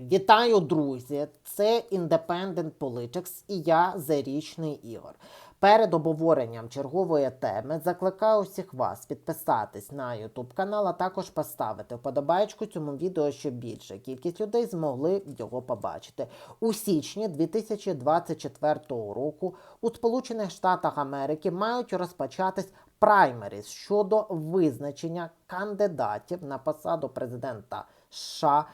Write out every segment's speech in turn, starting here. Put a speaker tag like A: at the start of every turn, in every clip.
A: Вітаю, друзі! Це Independent Politics і я Зарічний Ігор. Перед обговоренням чергової теми закликаю всіх вас підписатись на YouTube канал, а також поставити вподобайку цьому відео, щоб більше кількість людей змогли його побачити. У січні 2024 року у Сполучених Штатах Америки мають розпочатись праймеріз щодо визначення кандидатів на посаду президента США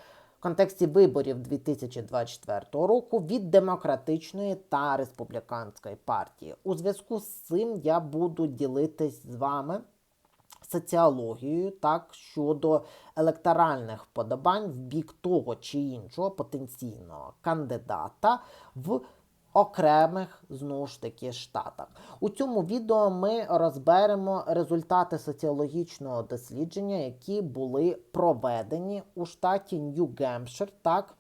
A: контексті виборів 2024 року від демократичної та республіканської партії. У зв'язку з цим я буду ділитись з вами соціологією так щодо електоральних вподобань в бік того чи іншого потенційного кандидата в окремих знову ж таки штатах. У цьому відео ми розберемо результати соціологічного дослідження, які були проведені у штаті Нью-Гемпшир, так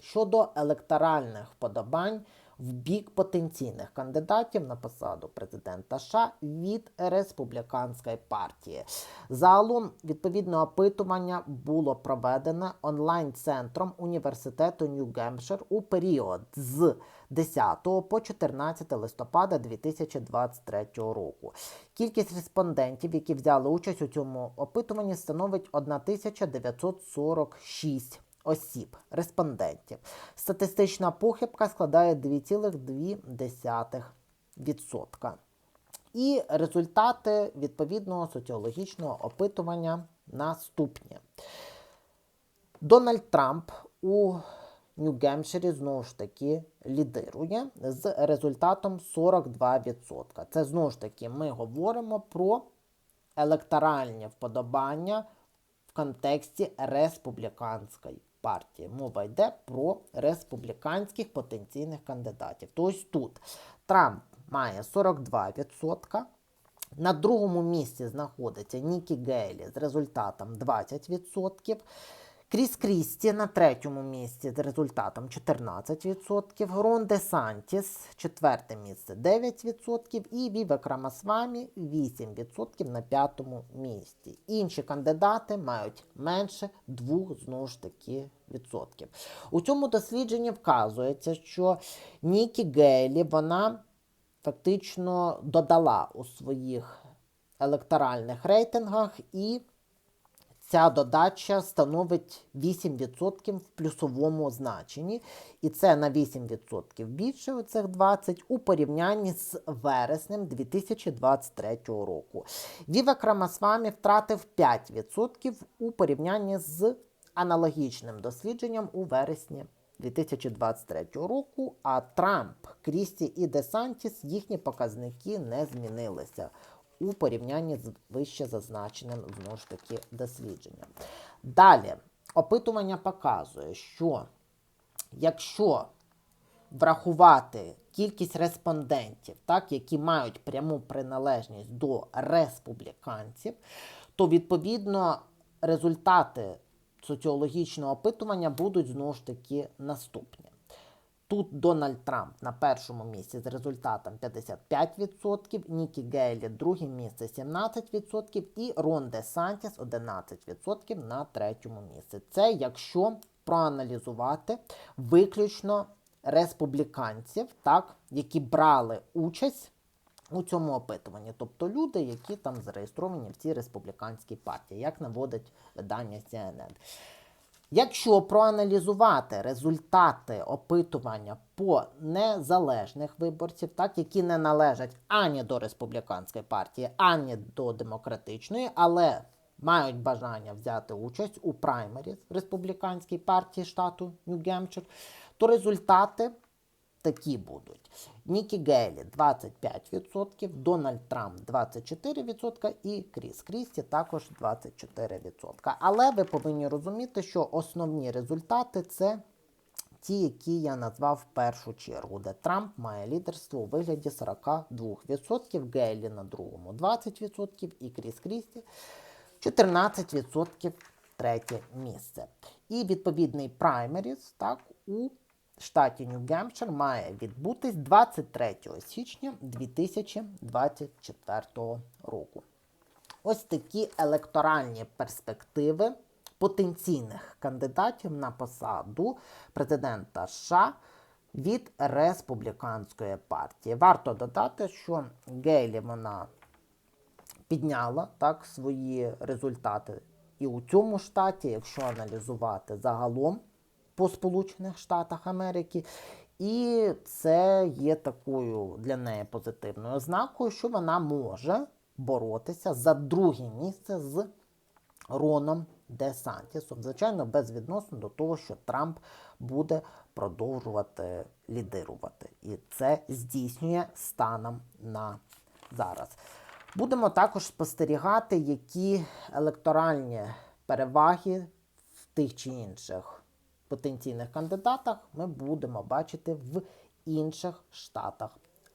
A: щодо електоральних вподобань в бік потенційних кандидатів на посаду президента США від республіканської партії. Загалом відповідне опитування було проведено онлайн-центром університету Нью-Гемпшир у період з 10 по 14 листопада 2023 року. Кількість респондентів, які взяли участь у цьому опитуванні, становить 1946 осіб, респондентів. Статистична похибка складає 2,2%. І результати відповідного соціологічного опитування наступні. Дональд Трамп у Нью-Гемпширі знову ж таки лідирує з результатом 42%. Це знову ж таки ми говоримо про електоральні вподобання контексті республіканської партії. Мова йде про республіканських потенційних кандидатів. Тобто тут Трамп має 42%. На другому місці знаходиться Нікі Гейлі з результатом 20%. Кріс Крісті на третьому місці з результатом 14%, Рон Де Сантіс четверте місце 9% і Вівек Рамасвамі 8% на п'ятому місці. Інші кандидати мають менше 2 знову ж таки відсотків. У цьому дослідженні вказується, що Нікі Гейлі вона фактично додала у своїх електоральних рейтингах і Ця додача становить 8% в плюсовому значенні, і це на 8% більше оцих 20 у порівнянні з вереснем 2023 року. Вівек Рамасвамі втратив 5% у порівнянні з аналогічним дослідженням у вересні 2023 року. А Трамп, Крісті і Десантіс їхні показники не змінилися у порівнянні з вище зазначеним знову ж таки дослідженням. Далі, опитування показує, що якщо врахувати кількість респондентів, так, які мають пряму приналежність до республіканців, то відповідно результати соціологічного опитування будуть знову ж таки наступні. Тут Дональд Трамп на першому місці з результатом 55%, Нікі Гейлі друге місце 17% і Рон Де Сантіс 11% на третьому місці. Це якщо проаналізувати виключно республіканців, так, які брали участь у цьому опитуванні, тобто люди, які там зареєстровані в цій республіканській партії, як наводить видання CNN. Якщо проаналізувати результати опитування по незалежних виборців, так які не належать ані до республіканської партії, ані до демократичної, але мають бажання взяти участь у праймері республіканській партії штату Нью-Гемпшир, то результати такі будуть: Нікі Гейлі 25%, Дональд Трамп 24% і Кріс Крісті також 24%. Але ви повинні розуміти, що основні результати це. Ті, які я назвав в першу чергу, де Трамп має лідерство у вигляді 42%, Гейлі на другому 20% і Кріс Крісті 14% третє місце. І відповідний праймеріс так, у штаті Нью-Гемпшир має відбутись 23 січня 2024 року. Ось такі електоральні перспективи потенційних кандидатів на посаду президента США від республіканської партії. Варто додати, що Гейлі вона підняла так свої результати і у цьому штаті, якщо аналізувати загалом по Сполучених Штатах Америки. І це є такою для неї позитивною ознакою, що вона може боротися за друге місце з Роном Де Сантісом. Звичайно, безвідносно до того, що Трамп буде продовжувати лідирувати. І це здійснює станом на зараз. Будемо також спостерігати, які електоральні переваги в тих чи інших потенційних кандидатах ми будемо бачити в інших штатах